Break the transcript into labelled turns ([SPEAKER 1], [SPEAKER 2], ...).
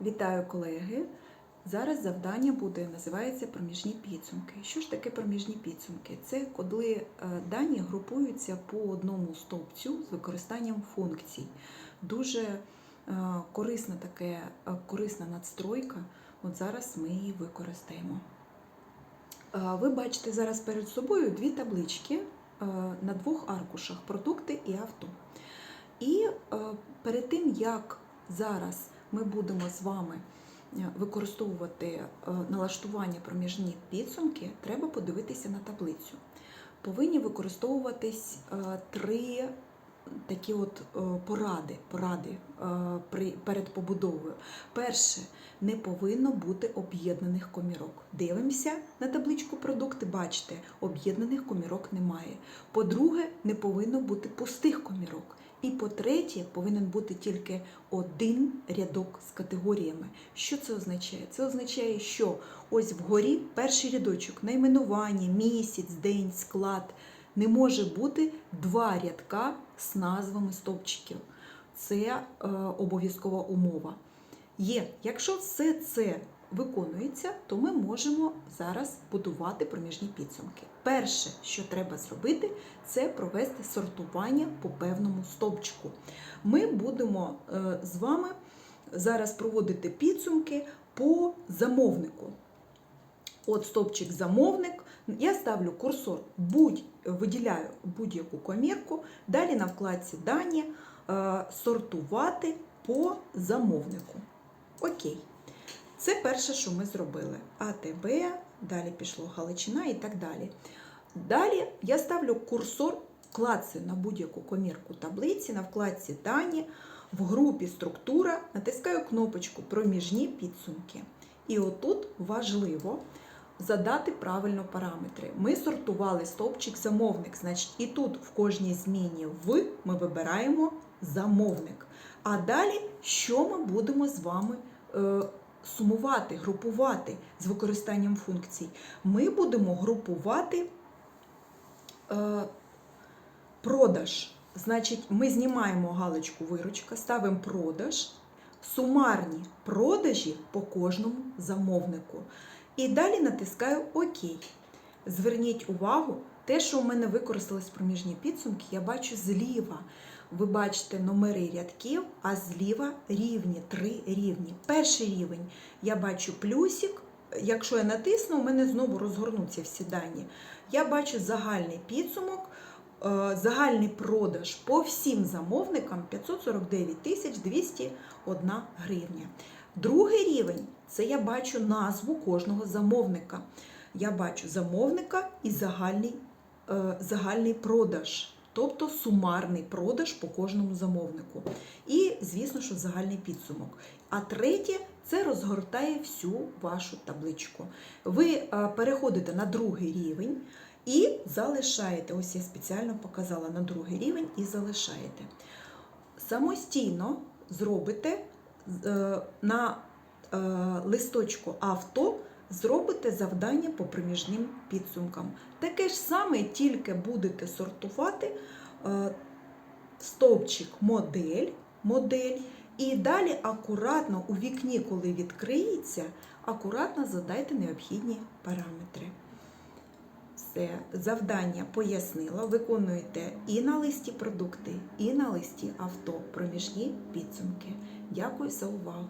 [SPEAKER 1] Вітаю колеги! Зараз завдання буде називається проміжні підсумки. Що ж таке проміжні підсумки? Це коли е, дані групуються по одному стовпцю з використанням функцій. Дуже е, корисна таке, е, корисна надстройка. От зараз ми її використаємо. Ви бачите зараз перед собою дві таблички на двох аркушах продукти і авто. І перед тим, як зараз ми будемо з вами е, використовувати е, налаштування проміжні підсумки, треба подивитися на таблицю. Повинні використовуватись е, три такі от поради, поради перед побудовою. Перше, не повинно бути об'єднаних комірок. Дивимося на табличку продукти, бачите, об'єднаних комірок немає. По-друге, не повинно бути пустих комірок. І по-третє, повинен бути тільки один рядок з категоріями. Що це означає? Це означає, що ось вгорі перший рядочок, найменування, місяць, день, склад. Не може бути два рядка з назвами стовпчиків. Це е, обов'язкова умова. Є, якщо все це виконується, то ми можемо зараз будувати проміжні підсумки. Перше, що треба зробити, це провести сортування по певному стовпчику. Ми будемо е, з вами зараз проводити підсумки по замовнику. От стовпчик замовник. Я ставлю курсор, будь, виділяю будь-яку комірку, далі на вкладці дані е, сортувати по замовнику. Окей. Це перше, що ми зробили. АТБ, далі пішло Галичина і так далі. Далі я ставлю курсор, клацаю на будь-яку комірку таблиці, на вкладці Дані, в групі Структура, натискаю кнопочку Проміжні підсумки. І отут важливо задати правильно параметри. Ми сортували стовпчик замовник, значить, і тут в кожній зміні в ми вибираємо замовник. А далі, що ми будемо з вами е, сумувати, групувати з використанням функцій? Ми будемо групувати е, продаж. Значить, ми знімаємо галочку виручка, ставимо продаж, сумарні продажі по кожному замовнику. І далі натискаю ОК. Зверніть увагу, те, що у мене використались проміжні підсумки, я бачу зліва. Ви бачите номери рядків, а зліва рівні, три рівні. Перший рівень я бачу плюсик. Якщо я натисну, у мене знову розгорнуться всі дані. Я бачу загальний підсумок, е, загальний продаж по всім замовникам 549 тисяч 201 гривня. Другий рівень це я бачу назву кожного замовника. Я бачу замовника і загальний, загальний продаж, тобто сумарний продаж по кожному замовнику. І, звісно, що загальний підсумок. А третє це розгортає всю вашу табличку. Ви е, переходите на другий рівень і залишаєте. Ось я спеціально показала на другий рівень і залишаєте. Самостійно зробите е, на е, листочку авто зробите завдання по проміжним підсумкам. Таке ж саме, тільки будете сортувати е, стовпчик модель, модель, і далі акуратно у вікні, коли відкриється, акуратно задайте необхідні параметри. Все, завдання пояснила, виконуєте і на листі продукти, і на листі авто проміжні підсумки. Дякую за увагу!